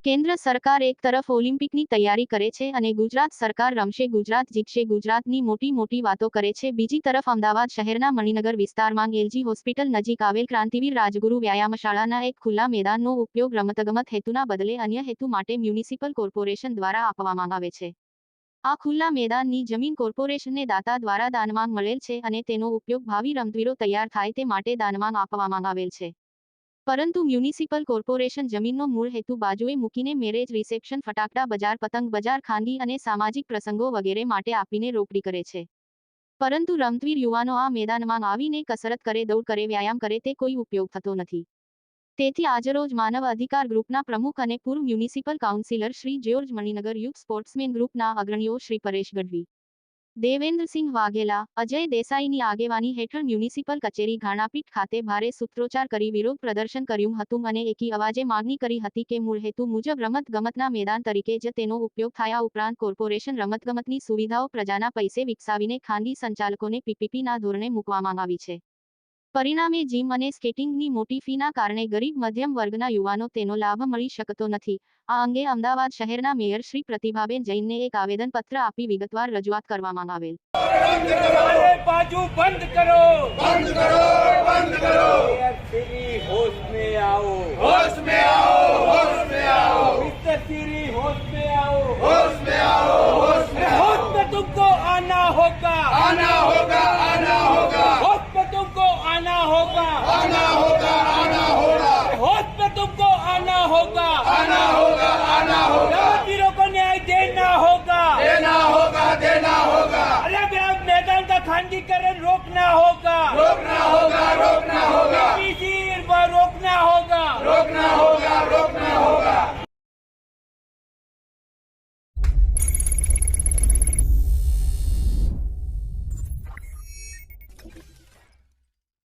કેન્દ્ર સરકાર એક તરફ ઓલિમ્પિકની તૈયારી કરે છે અને ગુજરાત સરકાર રમશે, ગુજરાત જીતશે, ગુજરાતની મોટી મોટી વાતો કરે છે. બીજી તરફ અમદાવાદ શહેરના મણિનગર વિસ્તારમાં એલજી હોસ્પિટલ નજીક આવેલ ક્રાંતિવીર રાજગુરુ વ્યાયામશાળાના એક ખુલ્લા મેદાનનો ઉપયોગ રમતગમત હેતુના બદલે અન્ય હેતુ માટે મ્યુનિસિપલ કોર્પોરેશન દ્વારા આપવામાં આવે છે. આ ખુલ્લા મેદાનની જમીન કોર્પોરેશનને દાતા દ્વારા દાનમાં મળેલ છે અને તેનો ઉપયોગ ભાવિ રમતવીરો તૈયાર થાય તે માટે દાનમાં આપવામાં આવેલ છે. પરંતુ મ્યુનિસિપલ કોર્પોરેશન જમીનનો મૂળ હેતુ બાજુએ મૂકીને મેરેજ, રિસેપ્શન, ફટાકડા બજાર, પતંગ બજાર ખાનગી અને સામાજિક પ્રસંગો વગેરે માટે આપીને રોકડી કરે છે. પરંતુ રમતવીર યુવાનો આ મેદાનમાં આવીને કસરત કરે, દૌડ કરે, વ્યાયામ કરે તે કોઈ ઉપયોગ થતો નથી. તેથી આજરોજ માનવ અધિકાર ગ્રુપના પ્રમુખ અને પૂર્વ municipal councillor Shri George Maninagar youth sportsmen ગ્રુપના અગ્રણીઓ શ્રી પરેશ ગઢવી દેવેન્દ્રસિંહ વાઘેલા, અજય દેસાઈની આગેવાની હેઠળ મ્યુનિસિપલ કચેરી ઘાણાપીઠ ખાતે ભારે સૂત્રોચ્ચાર કરી વિરોધ પ્રદર્શન કર્યું હતું અને એકી અવાજે માગણી કરી હતી કે મૂળ હેતુ મુજબ રમતગમતના મેદાન તરીકે જ તેનો ઉપયોગ થયા. ઉપરાંત કોર્પોરેશન રમતગમતની સુવિધાઓ પ્રજાના પૈસે વિકસાવીને ખાનગી સંચાલકોને પીપીપીના ધોરણે મૂકવામાં આવી છે. પરિણામે જીમ અને સ્કેટિંગની મોટી ફીના કારણે ગરીબ મધ્યમ વર્ગના યુવાનો તેનો લાભ મળી શકતો નથી આ અંગે અમદાવાદ શહેરના મેયર શ્રી પ્રતિભાબેન જૈનને એક આવેદનપત્ર આપી વિગતવાર રજૂઆત કરવામાં આવેલ अरे बाजू बंद करो बंद करो बंद करो तेरी होश में आओ होश में आओ होश में आओ मिस्टर तेरी होश में आओ होश में आओ होश में आओ होश में तुमको आना होगा आना होगा आना होगा आंदोलन रोकना होगा रोकना होगा रोकना होगा किसी रोकना होगा रोकना